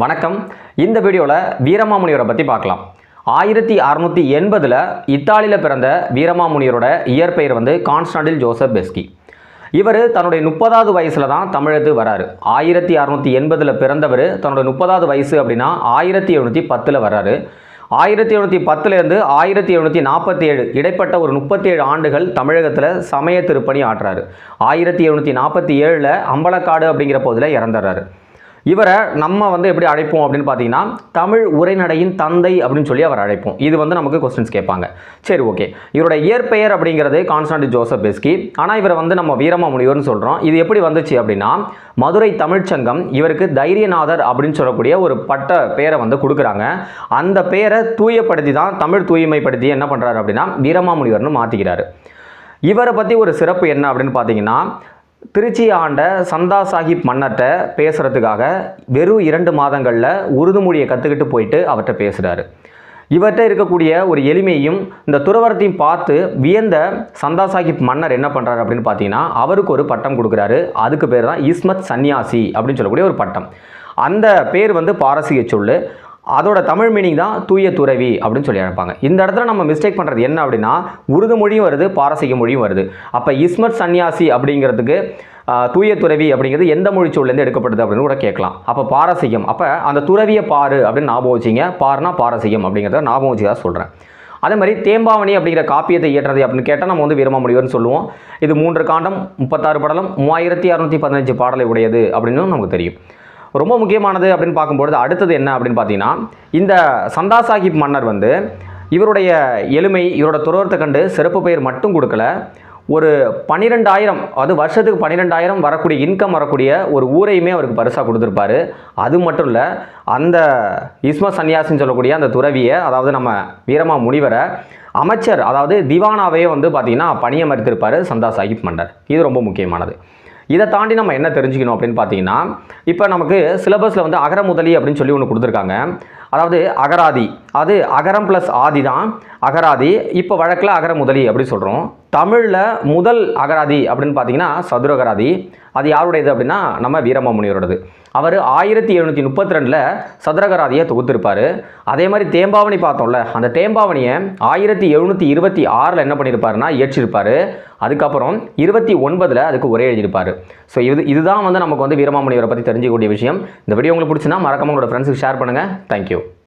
வணக்கம். இந்த வீடியோவில் வீரமாமுனிவரை பற்றி பார்க்கலாம். ஆயிரத்தி அறுநூற்றி எண்பதில் இத்தாலியில் பிறந்த வீரமாமுனியரோட இயற்பெயர் வந்து கான்ஸ்டாண்டில் ஜோசப் பெஸ்கி. இவர் தன்னுடைய முப்பதாவது வயசில் தான் தமிழத்து வராரு. ஆயிரத்தி அறுநூற்றி எண்பதில் பிறந்தவர் தன்னுடைய முப்பதாவது வயசு அப்படின்னா ஆயிரத்தி எழுநூற்றி பத்தில் வர்றாரு. ஆயிரத்தி எழுநூற்றி பத்துலேருந்து ஆயிரத்தி எழுநூற்றி நாற்பத்தி ஏழு இடைப்பட்ட ஒரு முப்பத்தி ஏழு ஆண்டுகள் தமிழகத்தில் சமய திருப்பணி ஆற்றுறாரு ஆயிரத்தி எழுநூற்றி நாற்பத்தி ஏழில் அம்பலக்காடு அப்படிங்கிற பகுதியில் இறந்துடுறாரு இவரை நம்ம வந்து எப்படி அழைப்போம் அப்படின்னு பார்த்தீங்கன்னா தமிழ் உரைநடையின் தந்தை அப்படின்னு சொல்லி அவர் அழைப்போம். இது வந்து நமக்கு கொஸ்டின்ஸ் கேட்பாங்க. சரி ஓகே இவரோட இயற்பெயர் அப்படிங்கிறது கான்ஸ்டன்ட் ஜோசப் பெஸ்கி. ஆனால் இவரை வந்து நம்ம வீரமா முனிவர்னு சொல்கிறோம் இது எப்படி வந்துச்சு அப்படின்னா மதுரை தமிழ்ச்சங்கம் இவருக்கு தைரியநாதர் அப்படின்னு சொல்லக்கூடிய ஒரு பட்ட பெயரை வந்து கொடுக்குறாங்க. அந்த பெயரை தூயப்படுத்தி தான் தமிழ் தூய்மைப்படுத்தி என்ன பண்ணுறாரு அப்படின்னா வீரமாமுனிவர்னு மாற்றிக்கிறாரு இவரை பற்றி ஒரு சிறப்பு என்ன அப்படின்னு பார்த்தீங்கன்னா திருச்சி ஆண்ட சந்தா சாஹிப் மன்னர்கிட்ட பேசுகிறதுக்காக வெறும் இரண்டு மாதங்களில் உருது மொழியை கற்றுக்கிட்டு போயிட்டு அவர்கிட்ட பேசுகிறாரு இவர்கிட்ட இருக்கக்கூடிய ஒரு எளிமையும் இந்த துறவரத்தையும் பார்த்து வியந்த சந்தா சாஹிப் மன்னர் என்ன பண்ணுறாரு அப்படின்னு பார்த்தீங்கன்னா அவருக்கு ஒரு பட்டம் கொடுக்குறாரு. அதுக்கு பேர் தான் இஸ்மத் சன்னியாசி அப்படின்னு சொல்லக்கூடிய ஒரு பட்டம். அந்த பேர் வந்து பாரசீக சொல்லு. அதோட தமிழ் மீனிங் தான் தூய துறவி அப்படின்னு சொல்லி அழைப்பாங்க. இந்த இடத்துல நம்ம மிஸ்டேக் பண்ணுறது என்ன அப்படின்னா உருது மொழியும் வருது பாரசீக மொழியும் வருது. அப்போ இஸ்மத் சன்னியாசி அப்படிங்கிறதுக்கு தூய துறவி அப்படிங்கிறது எந்த மொழி சொல்லேருந்து எடுக்கப்படுது அப்படின்னு கூட கேட்கலாம். அப்போ பாரசீகம். அப்போ அந்த துறவியை பாரு அப்படின்னு ஞாபகம் வச்சிங்க. பாருனா பாரசீகம் அப்படிங்கிறத ஞாபகம் வச்சு தான் சொல்கிறேன் அதே மாதிரி தேம்பாவணி அப்படிங்கிற காப்பியத்தை இயற்றது அப்படின்னு கேட்டால் நம்ம வந்து விரும்ப முடியும்னு சொல்லுவோம். இது மூன்று காண்டம் முப்பத்தாறு படலம் மூவாயிரத்தி அறுநூற்றி பதினஞ்சு பாடலை உடையது அப்படின்னு நமக்கு தெரியும். ரொம்ப முக்கியமானது அப்படின்னு பார்க்கும்பொழுது அடுத்தது என்ன அப்படின்னு பார்த்தீங்கன்னா இந்த சந்தா சாஹிப் மன்னர் வந்து இவருடைய எளிமை இவரோட துறவரத்தை கண்டு சிறப்பு பெயர் மட்டும் கொடுக்கல ஒரு பன்னிரெண்டாயிரம் அது வருஷத்துக்கு பன்னிரெண்டாயிரம் வரக்கூடிய இன்கம் வரக்கூடிய ஒரு ஊரையுமே அவருக்கு பரிசாக கொடுத்துருப்பாரு. அது மட்டும் இல்லை அந்த இஸ்ம சன்னியாசின்னு சொல்லக்கூடிய அந்த துறவியை அதாவது நம்ம வீரமா முனிவரை அமைச்சர் அதாவது திவானாவே வந்து பார்த்திங்கன்னா பணியமர்த்திருப்பார் சந்தா சாஹிப் மன்னர். இது ரொம்ப முக்கியமானது. இதை தாண்டி நம்ம என்ன தெரிஞ்சுக்கணும் அப்படின்னு பார்த்தீங்கன்னா இப்போ நமக்கு சிலபஸில் வந்து அகர முதலி அப்படின்னு சொல்லி ஒன்று கொடுத்துருக்காங்க. அதாவது அகராதி. அது அகரம் ப்ளஸ் ஆதி தான். அகராதி. இப்போ வழக்கில் அகர முதலி அப்படி சொல்கிறோம் தமிழில் முதல் அகராதி அப்படின்னு பார்த்தீங்கன்னா சதுரகராதி அது யாருடையது அப்படின்னா நம்ம வீரமாமுனிவரோடது அவர் ஆயிரத்தி எழுநூற்றி முப்பத்தி ரெண்டில் சதுரகராதியை தொகுத்திருப்பார். அதே மாதிரி தேம்பாவணி பார்த்தோம்ல அந்த தேம்பாவணியை ஆயிரத்தி எழுநூற்றி இருபத்தி ஆறில் என்ன பண்ணியிருப்பாருன்னா இயற்றிருப்பார். அதுக்கப்புறம் இருபத்தி ஒன்பதில் அதுக்கு ஒரே எழுதியிருப்பார். ஸோ இது இதுதான் வந்து நமக்கு வந்து வீரமாமுனிவரை பற்றி தெரிஞ்சுக்கக்கூடிய விஷயம். இந்த வீடியோ உங்களுக்கு பிடிச்சுன்னா மறக்காம உங்களோட ஃப்ரெண்ட்ஸுக்கு ஷேர் பண்ணுங்கள் தேங்க்யூ